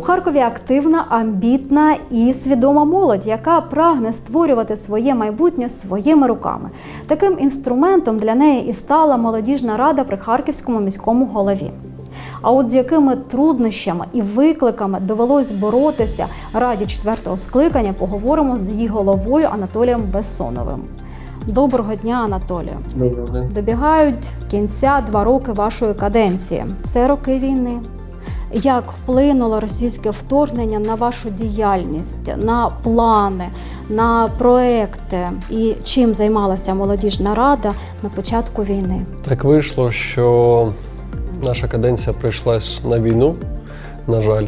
У Харкові активна, амбітна і свідома молодь, яка прагне створювати своє майбутнє своїми руками. Таким інструментом для неї і стала молодіжна рада при Харківському міському голові. А от з якими труднощами і викликами довелось боротися раді четвертого скликання, поговоримо з її головою Анатолієм Бессоновим. Доброго дня, Анатолію. Добігають кінця два роки вашої каденції. Це роки війни. Як вплинуло російське вторгнення на вашу діяльність, на плани, на проекти і чим займалася молодіжна рада на початку війни? Так вийшло, що наша каденція прийшлась на війну, на жаль.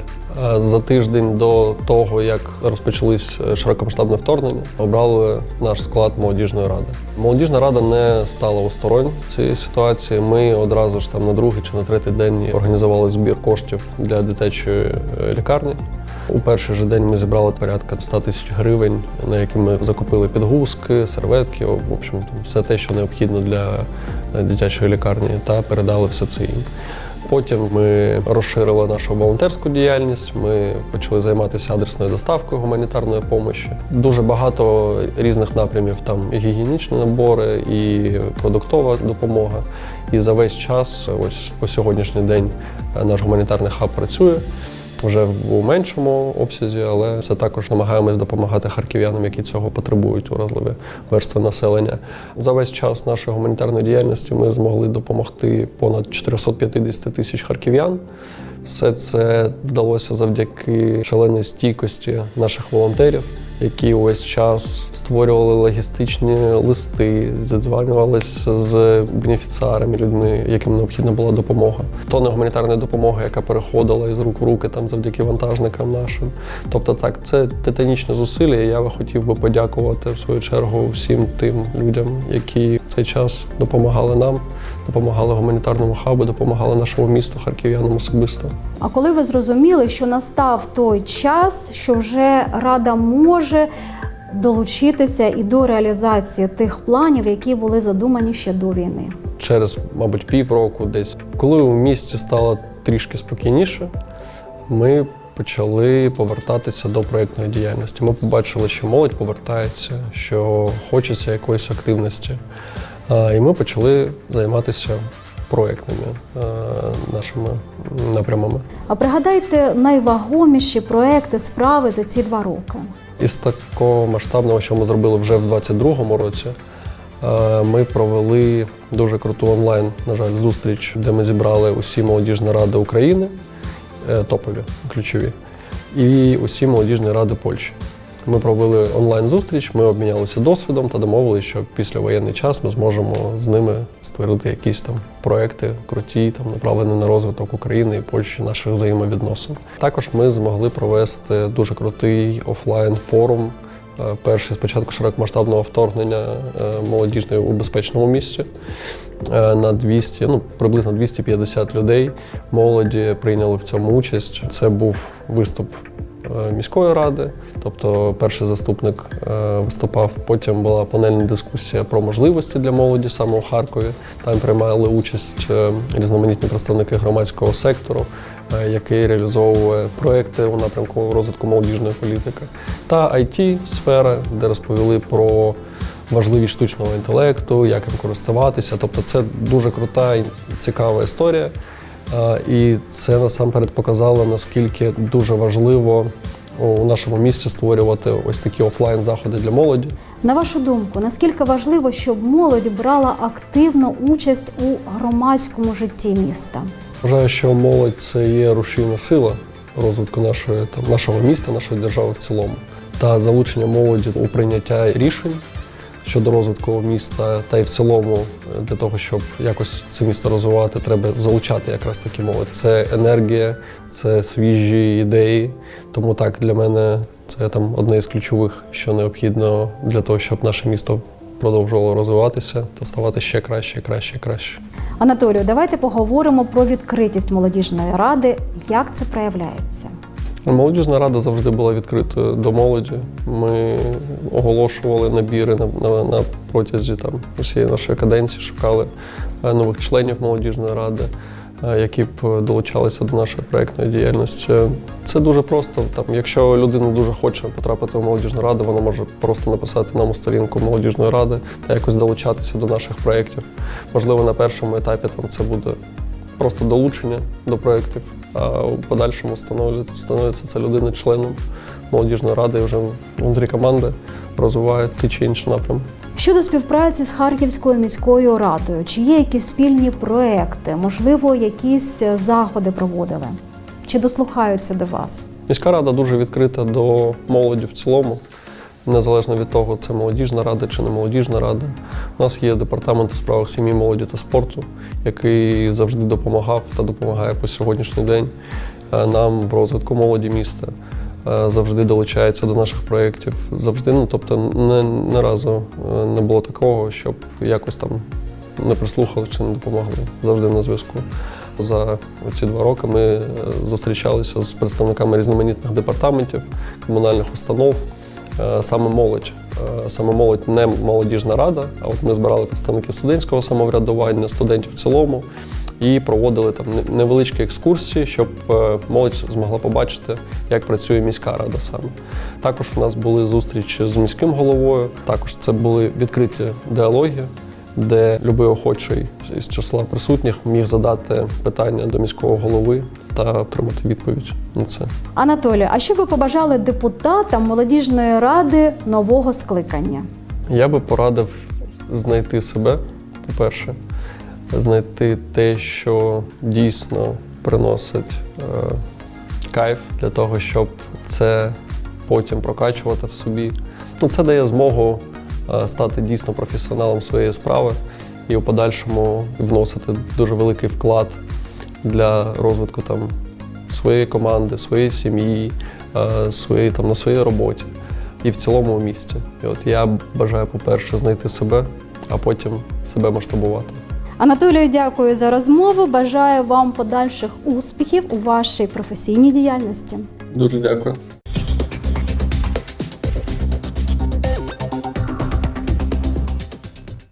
За тиждень до того, як розпочались широкомасштабне вторгнення, обрали наш склад молодіжної ради. Молодіжна рада не стала осторонь цієї ситуації. Ми одразу ж там на другий чи на третій день організували збір коштів для дитячої е, лікарні. У перший же день ми зібрали порядка 100 тисяч гривень, на які ми закупили підгузки, серветки, в общем, все те, що необхідно для е, дитячої лікарні, та передали все це їм. Потім ми розширили нашу волонтерську діяльність. Ми почали займатися адресною доставкою гуманітарної допомоги. Дуже багато різних напрямів. Там і гігієнічні набори, і продуктова допомога. І за весь час, ось по сьогоднішній день, е, наш гуманітарний хаб працює вже в меншому обсязі, але все також намагаємось допомагати харків'янам, які цього потребують, уразливі верстви населення. За весь час нашої гуманітарної діяльності ми змогли допомогти понад 450 тисяч харків'ян. Все це вдалося завдяки шаленій стійкості наших волонтерів, які увесь час створювали логістичні листи, зідзванювалися з бенефіціарами, людьми, яким необхідна була допомога. Тонна гуманітарної допомоги, яка переходила із рук в руки там завдяки вантажникам нашим. Тобто, так, це титанічне зусилля. і Я би хотів би подякувати в свою чергу всім тим людям, які в цей час допомагали нам, допомагали гуманітарному хабу, допомагали нашому місту, харків'янам особисто. А коли ви зрозуміли, що настав той час, що вже рада може долучитися і до реалізації тих планів, які були задумані ще до війни? через, мабуть, півроку десь. Коли у місті стало трішки спокійніше, ми почали повертатися до проєктної діяльності. Ми побачили, що молодь повертається, що хочеться якоїсь активності. І ми почали займатися проєктними е, нашими напрямами. А пригадайте найвагоміші проекти справи за ці два роки. Із такого масштабного, що ми зробили вже в 2022 році, ми провели дуже круту онлайн, на жаль, зустріч, де ми зібрали усі молодіжні ради України, топові, ключові, і усі молодіжні ради Польщі. Ми провели онлайн-зустріч, ми обмінялися досвідом та домовилися, що після воєнний час ми зможемо з ними створити якісь там проекти круті, там направлені на розвиток України і Польщі наших взаємовідносин. Також ми змогли провести дуже крутий офлайн форум. е, Перший спочатку широкомасштабного вторгнення е, молодіжної у безпечному місці Е, на 200, ну приблизно 250 людей молоді прийняли в цьому участь. Це був виступ е, міської ради, тобто перший заступник е, виступав. Потім була панельна дискусія про можливості для молоді саме у Харкові. Там приймали участь е, різноманітні представники громадського сектору, е, який реалізовує проекти у напрямку розвитку молодіжної політики, та it сфера, де розповіли про важливість штучного інтелекту, як їм користуватися. Тобто це дуже крута і цікава історія. Е, І це насамперед показало, наскільки дуже важливо у нашому місті створювати ось такі офлайн заходи для молоді. На вашу думку, наскільки важливо, щоб молодь брала активну участь у громадському житті міста? Вважаю, що молодь це є рушійна сила розвитку нашої там нашого міста, нашої держави в цілому, та залучення молоді у прийняття рішень щодо розвитку міста, та й в цілому е, для того, щоб якось це місто розвивати, треба залучати якраз таки молодь. Це енергія, це свіжі ідеї. Тому так для мене це там одне із ключових, що необхідно для того, щоб наше місто продовжувало розвиватися та ставати ще краще, краще, краще. Анатолію, давайте поговоримо про відкритість молодіжної ради. Як це проявляється? Молодіжна рада завжди була відкритою до молоді. Ми оголошували набіри на, на, на протязі там усієї нашої каденції, шукали е, нових членів молодіжної ради. е, які б долучалися до нашої проєктної діяльності. Це дуже просто. Там, якщо людина дуже хоче потрапити в молодіжну раду, вона може просто написати нам у сторінку молодіжної ради та якось долучатися до наших проєктів. Можливо, на першому етапі там це буде просто долучення до проєктів, а у подальшому становиться, ця людина членом молодіжної ради і вже внутрі команди розвиває ті чи інші напрямки. Щодо співпраці з Харківською міською радою, чи є якісь спільні проекти, можливо, якісь е, заходи проводили? Чи дослухаються до вас? Міська рада дуже відкрита до молоді в цілому, незалежно від того, це молодіжна рада чи не молодіжна рада. У нас є департамент у справах сім'ї, молоді та спорту, який завжди допомагав та допомагає по сьогоднішній день е, нам в розвитку молоді міста. Е, Завжди долучається до наших проєктів. Завжди, ну тобто, не, не разу е, не було такого, щоб якось там не прислухали чи не допомогли. Завжди на зв'язку. За ці два роки ми зустрічалися з представниками різноманітних департаментів, комунальних установ, саме молодь. Е, Саме молодь не молодіжна рада, а от ми збирали представників студентського самоврядування, студентів в цілому і проводили там невеличкі екскурсії, щоб е, молодь змогла побачити, як працює міська рада саме. Також у нас були зустрічі з міським головою. Також це були відкриті діалоги, де любий охочий із числа присутніх міг задати питання до міського голови та отримати відповідь на це. Анатолій, а що ви побажали депутатам молодіжної ради нового скликання? Я би порадив знайти себе, по-перше, знайти те, що дійсно приносить е, кайф для того, щоб це потім прокачувати в собі. Ну, це дає змогу стати дійсно професіоналом своєї справи і у подальшому вносити дуже великий вклад для розвитку там своєї команди, своєї сім'ї, е, своєї там на своїй роботі і в цілому в місті. І от я бажаю, по-перше, знайти себе, а потім себе масштабувати. Анатолію, дякую за розмову. Бажаю вам подальших успіхів у вашій професійній діяльності. Дуже дякую.